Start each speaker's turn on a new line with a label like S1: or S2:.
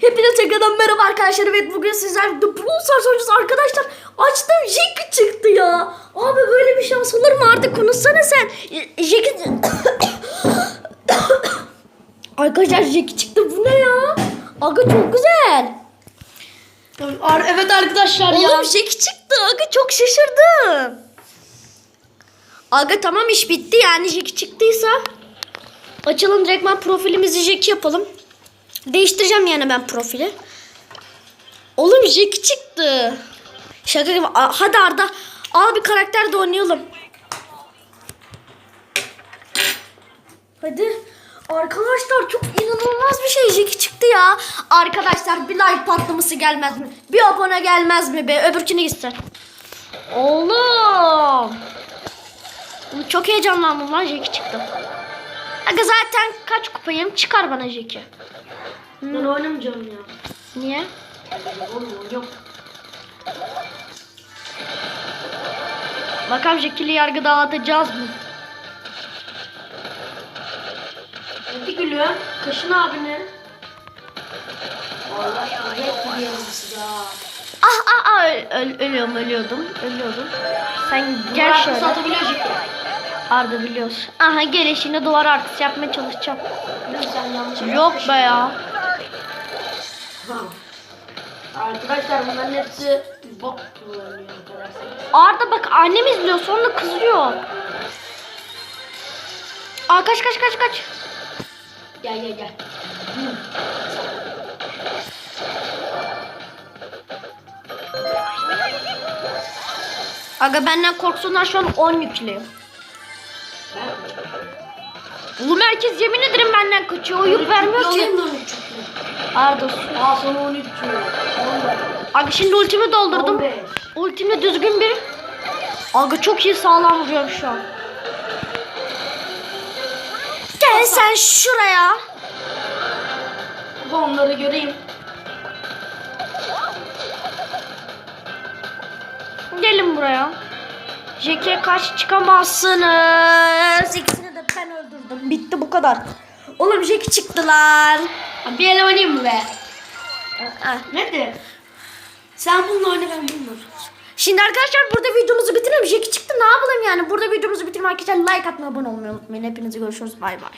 S1: Hepinize tekrardan merhaba arkadaşlar. Evet bugün sizler The Brawl Stars oynayacağız arkadaşlar. Açtım Jackie çıktı ya. Abi böyle bir şans olur mu artık konuşsana sen. Jackie... arkadaşlar Jackie çıktı bu ne ya? Aga çok güzel.
S2: Evet arkadaşlar ya.
S1: Oğlum Jackie çıktı. Aga çok şaşırdım. Aga tamam iş bitti yani Jackie çıktıysa. Açalım direktman profilimizi Jackie yapalım. Değiştireceğim yani ben profili. Oğlum Jackie çıktı. Şaka gibi. Hadi Arda al bir karakter de oynayalım. Hadi. Arkadaşlar çok inanılmaz bir şey Jackie çıktı ya. Arkadaşlar bir like patlaması gelmez mi? Bir abone gelmez mi be? Öbürküne gitsin. Oğlum. Çok heyecanlandım lan Jackie çıktı. Aga zaten kaç kupayım çıkar bana Jackie.
S2: Ben oynamayacağım ya.
S1: Niye?
S2: Oğlum yok.
S1: Bakalım Jackie'li yargı dağıtacağız mı?
S2: Hadi gülüm. Kaşın abini. Allah aşkına hep gidiyorum size ha.
S1: Ah ah ah öl- öl- ölüyorum ölüyordum ölüyordum. Sen gel
S2: Murat
S1: şöyle. Arda biliyorsun. Aha gelişine duvar artısı yapmaya çalışacağım.
S2: Gülüm sen yanlış
S1: Yok be ya.
S2: Arkadaşlar bunların hepsi bok kullanıyor arkadaşlar.
S1: Arda bak annem izliyor sonra kızıyor. Aa kaç kaç kaç kaç.
S2: Gel gel gel.
S1: Aga benden korksunlar şu an 10 yüklüyor.
S2: Ben
S1: Oğlum herkes yemin ederim benden kaçıyor. O yük vermiyor ki. Arda.
S2: Aa sana 13 diyor. 14.
S1: Aga şimdi ultimi doldurdum.
S2: 15.
S1: Ultimle düzgün bir. Aga çok iyi sağlam vuruyorum şu an. Gel sen şuraya.
S2: Bu onları göreyim.
S1: Gelin buraya. Jack'e karşı çıkamazsınız. İkisini de ben öldürdüm. Bitti bu kadar. Oğlum Jack çıktılar.
S2: Bir ele oynayayım mı be?
S1: Ah.
S2: Nedir? Sen bununla oyna ben bununla.
S1: Şimdi arkadaşlar burada videomuzu bitirelim. Jack çıktı ne yapalım yani. Burada videomuzu bitirelim arkadaşlar. Like atmayı abone olmayı unutmayın. Hepinize görüşürüz. Bay bay.